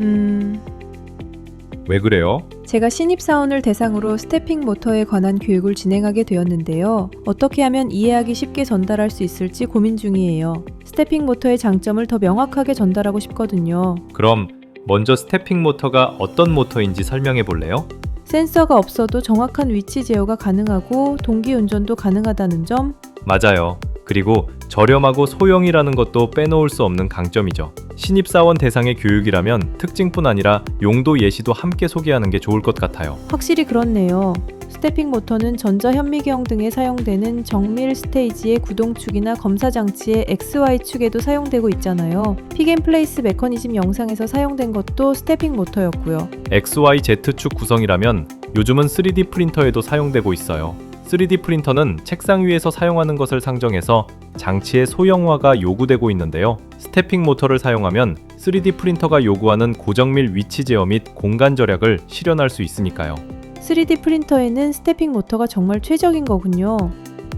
음, 왜 그래요? 제가 신입사원을 대상으로 스태핑 모터에 관한 교육을 진행하게 되었는데요. 어떻게 하면 이해하기 쉽게 전달할 수 있을지 고민 중이에요. 스태핑 모터의 장점을 더 명확하게 전달하고 싶거든요. 그럼 먼저 스태핑 모터가 어떤 모터인지 설명해 볼래요? 센서가 없어도 정확한 위치 제어가 가능하고 동기 운전도 가능하다는 점, 맞아요. 그리고 저렴하고 소형이라는 것도 빼놓을 수 없는 강점이죠. 신입사원 대상의 교육이라면 특징뿐 아니라 용도 예시도 함께 소개하는 게 좋을 것 같아요. 확실히 그렇네요. 스태핑 모터는 전자 현미경 등에 사용되는 정밀 스테이지의 구동축이나 검사 장치의 XY축에도 사용되고 있잖아요. 픽앤플레이스 메커니즘 영상에서 사용된 것도 스태핑 모터였고요. XYZ축 구성이라면 요즘은 3D 프린터에도 사용되고 있어요. 3D 프린터는 책상 위에서 사용하는 것을 상정해서 장치의 소형화가 요구되고 있는데요. 스태핑 모터를 사용하면 3D 프린터가 요구하는 고정밀 위치 제어 및 공간 절약을 실현할 수 있으니까요. 3D 프린터에는 스태핑 모터가 정말 최적인 거군요.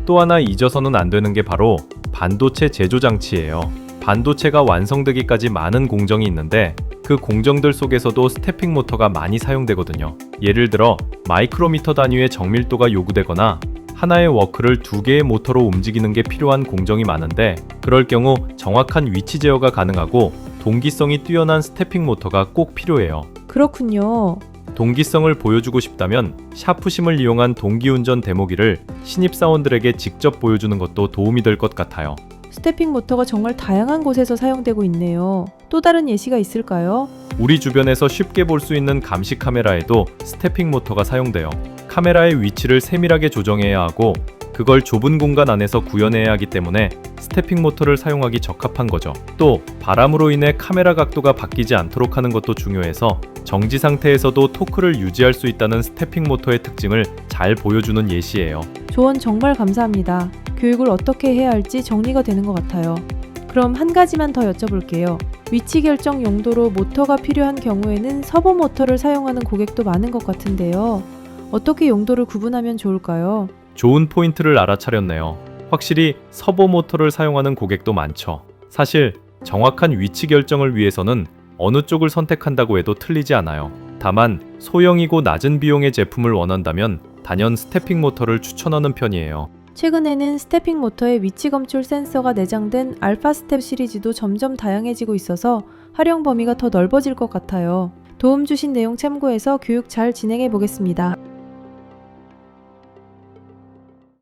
또 하나 잊어서는 안 되는 게 바로 반도체 제조 장치예요. 반도체가 완성되기까지 많은 공정이 있는데 그 공정들 속에서도 스태핑 모터가 많이 사용되거든요. 예를 들어 마이크로미터 단위의 정밀도가 요구되거나 하나의 워크를 두 개의 모터로 움직이는 게 필요한 공정이 많은데 그럴 경우 정확한 위치 제어가 가능하고 동기성이 뛰어난 스태핑 모터가 꼭 필요해요. 그렇군요. 동기성을 보여주고 싶다면 샤프심을 이용한 동기운전 데모기를 신입사원들에게 직접 보여주는 것도 도움이 될 것 같아요. 스태핑 모터가 정말 다양한 곳에서 사용되고 있네요. 또 다른 예시가 있을까요? 우리 주변에서 쉽게 볼 수 있는 감시 카메라에도 스태핑 모터가 사용돼요. 카메라의 위치를 세밀하게 조정해야 하고 그걸 좁은 공간 안에서 구현해야 하기 때문에 스태핑 모터를 사용하기 적합한 거죠. 또 바람으로 인해 카메라 각도가 바뀌지 않도록 하는 것도 중요해서 정지 상태에서도 토크를 유지할 수 있다는 스태핑 모터의 특징을 잘 보여주는 예시예요. 조언 정말 감사합니다. 교육을 어떻게 해야 할지 정리가 되는 것 같아요. 그럼 한 가지만 더 여쭤볼게요. 위치 결정 용도로 모터가 필요한 경우에는 서버 모터를 사용하는 고객도 많은 것 같은데요. 어떻게 용도를 구분하면 좋을까요? 좋은 포인트를 알아차렸네요. 확실히 서버 모터를 사용하는 고객도 많죠. 사실 정확한 위치 결정을 위해서는 어느 쪽을 선택한다고 해도 틀리지 않아요. 다만 소형이고 낮은 비용의 제품을 원한다면 단연 스태핑 모터를 추천하는 편이에요. 최근에는 스태핑 모터에 위치 검출 센서가 내장된 알파 스텝 시리즈도 점점 다양해지고 있어서 활용 범위가 더 넓어질 것 같아요. 도움 주신 내용 참고해서 교육 잘 진행해 보겠습니다.